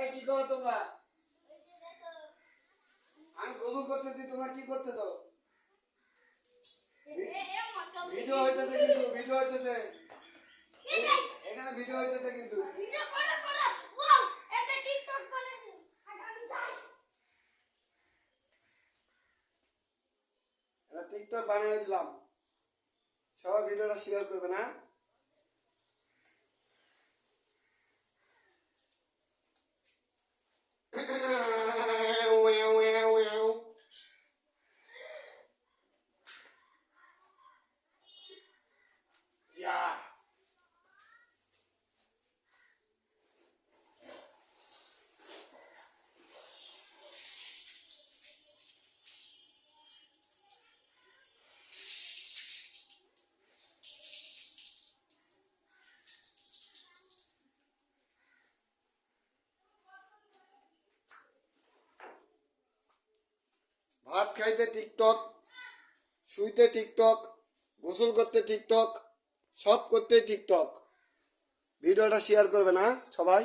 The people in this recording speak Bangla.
এই কি করো তোমরা? আমি গোসল করতেছি তোমরা কি করতেছো? ভিডিও হইতেছে কিন্তু ভিডিও হইতেছে। এখানে ভিডিও হইতেছে কিন্তু। টিকটক বানিয়ে দিলাম। সবাই ভিডিওটা শেয়ার করবে না? ভাত খাইতে টিকটক, শুইতে টিকটক, গোসল করতে টিকটক, সব করতে টিকটক। ভিডিওটা শেয়ার করবে না সবাই?